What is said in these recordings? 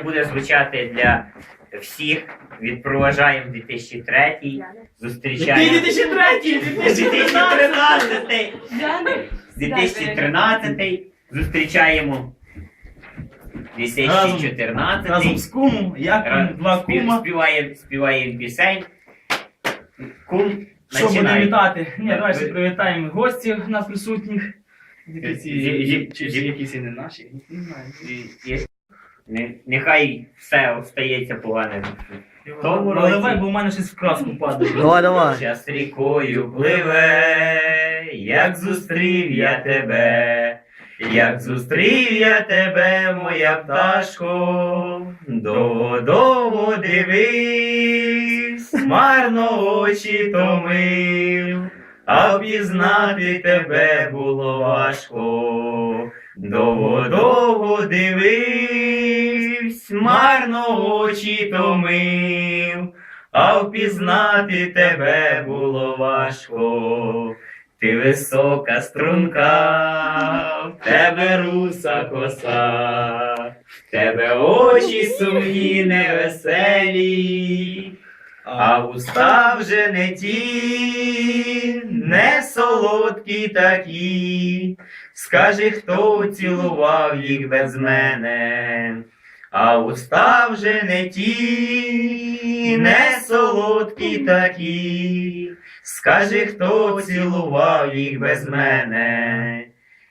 буде звучати для всіх. Відпроважаємо 2003, зустрічаємо 2003 2013, 2013, зустрічаємо Разом 2014. з кумом, як кум, два кума. Співаємо, співаємо пісень. Кум Що буде вітати? Ні, Так, давай ви- привітаємо гостів на присутніх. Чи якісь і не наші? Не знаю. Не- Нехай все остається поганим. В тому Наливай, бо в мене щось в краску падає. Давай, давай. час рікою пливе, як зустрів я тебе, як зустрів я тебе, моя пташко, довго-довго дивись, марно очі томив, а впізнати тебе було важко. Довго-довго дивись, марно очі томив, а впізнати тебе було важко. Ти висока струнка, в тебе руса коса, в тебе очі сумні, невеселі, а уста вже не ті, не солодкі такі. Скажи, хто цілував їх без мене, а уста вже не ті, не солодкі такі. Скажи, хто цілував їх без мене,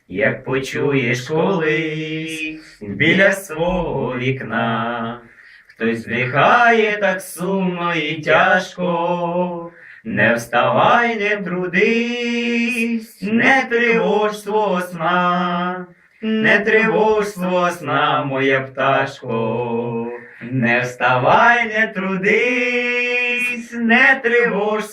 як почуєш колись біля свого вікна, хтось вдихає так сумно і тяжко. Не вставай, не трудись, не тривож свого сна, не тривож свого сна, моя пташко. Не вставай, не трудись, не тривож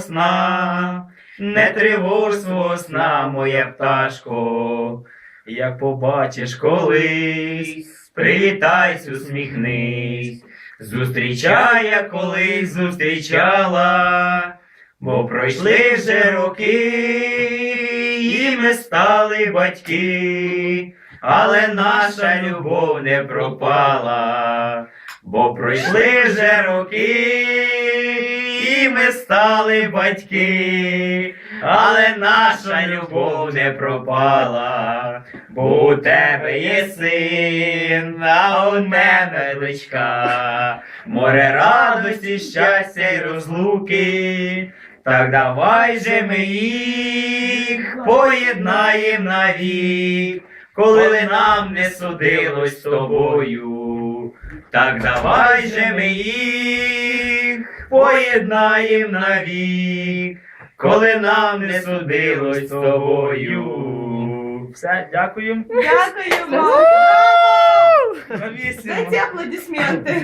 сна, не тривож свого сна, моя пташко. Як побачиш колись, привітайся, усміхнись, зустрічай, як колись зустрічала, бо пройшли вже роки, ми стали батьки, але наша любов не пропала, бо пройшли вже роки, і ми стали батьки, але наша любов не пропала, бо у тебе є син, а у мене дочка, море радості, щастя й розлуки. Так давай же ми їх поєднаєм навік, коли нам не судилось з тобою. Так давай же ми їх поєднаєм навік, коли нам не судилось з тобою. Все, дякую. Дякуємо! Навісимо. Дайте аплодисменти.